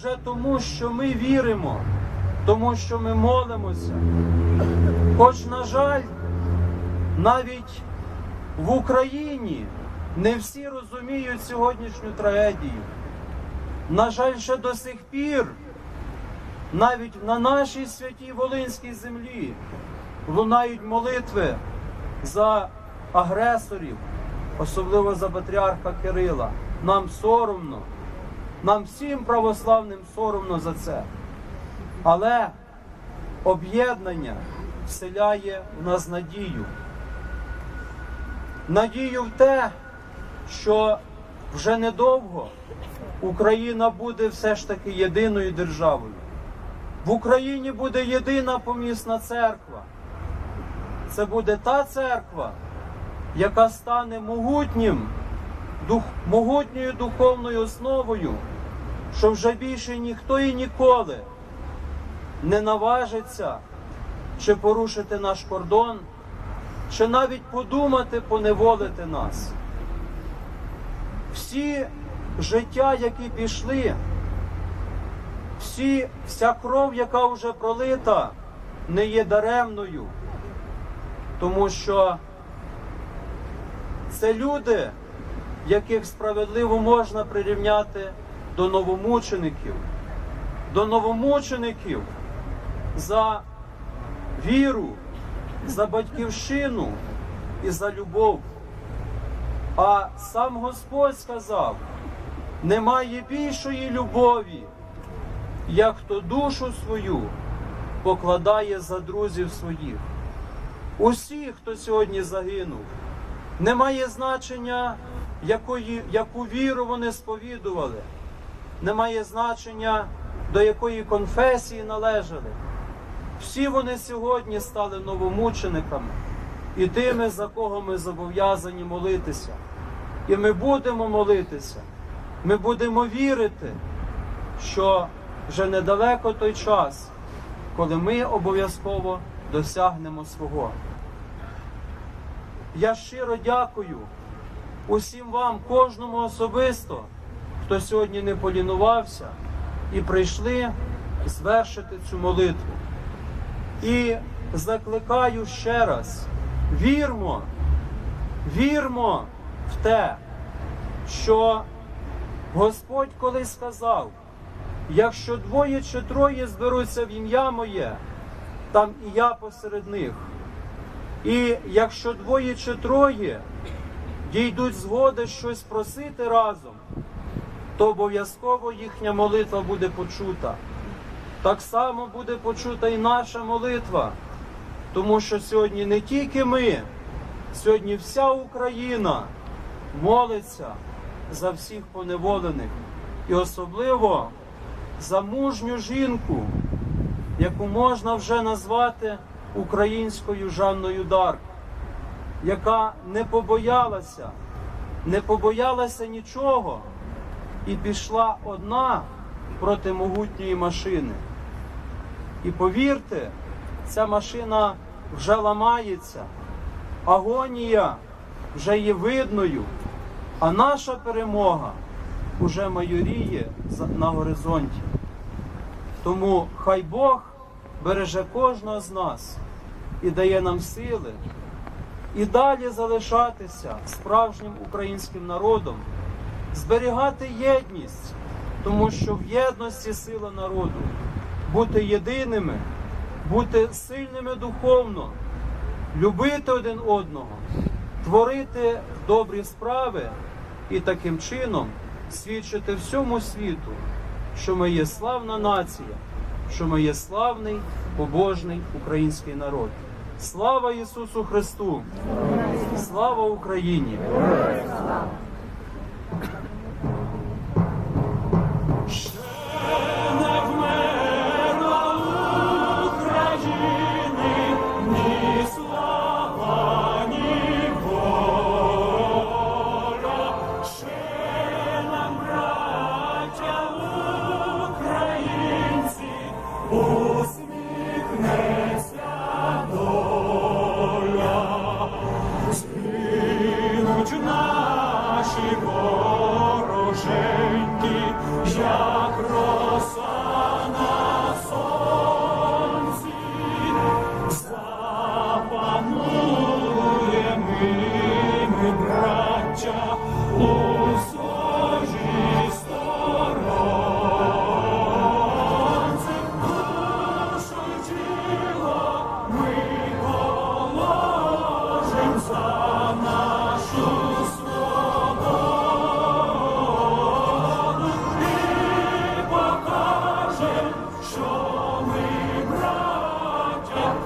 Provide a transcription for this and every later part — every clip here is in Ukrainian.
вже тому, що ми віримо, тому що ми молимося. Хоч, на жаль, навіть в Україні не всі розуміють сьогоднішню трагедію. На жаль, ще до сих пір, навіть на нашій святій Волинській землі, лунають молитви за агресорів, особливо за патріарха Кирила. Нам соромно, нам всім православним соромно за це. Але об'єднання вселяє в нас надію. Надію в те, що вже недовго Україна буде все ж таки єдиною державою. В Україні буде єдина помісна церква. Це буде та церква, яка стане могутнім, дух, могутньою духовною основою, що вже більше ніхто і ніколи не наважиться чи порушити наш кордон, чи навіть подумати поневолити нас. Всі життя, які пішли, всі, вся кров, яка вже пролита, не є даремною, тому що це люди, яких справедливо можна прирівняти до новомучеників, до новомучеників за віру, за батьківщину і за любов. А сам Господь сказав, немає більшої любові, як хто душу свою покладає за друзів своїх. Усі, хто сьогодні загинув, немає значення, якої, яку віру вони сповідували, немає значення, до якої конфесії належали. Всі вони сьогодні стали новомучениками і тими, за кого ми зобов'язані молитися. І ми будемо молитися, ми будемо вірити, що вже недалеко той час, коли ми обов'язково досягнемо свого. Я щиро дякую усім вам, кожному особисто, хто сьогодні не полінувався і прийшли звершити цю молитву. І закликаю ще раз: вірмо, вірмо в те, що Господь колись сказав, якщо двоє чи троє зберуться в ім'я моє, там і я посеред них. І якщо двоє чи троє дійдуть згоди щось просити разом, то обов'язково їхня молитва буде почута. Так само буде почута і наша молитва, тому що сьогодні не тільки ми, сьогодні вся Україна молиться за всіх поневолених і особливо за мужню жінку, яку можна вже назвати українською Жанною Дарк, яка не побоялася, не побоялася нічого і пішла одна проти могутньої машини. І повірте, ця машина вже ламається, агонія вже є видною, а наша перемога уже майоріє на горизонті. Тому хай Бог береже кожного з нас і дає нам сили і далі залишатися справжнім українським народом, зберігати єдність, тому що в єдності сила народу, бути єдиними, бути сильними духовно, любити один одного, творити добрі справи і таким чином свідчити всьому світу, що ми є славна нація, що ми є славний побожний український народ. Слава Ісусу Христу! Слава Україні!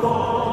God.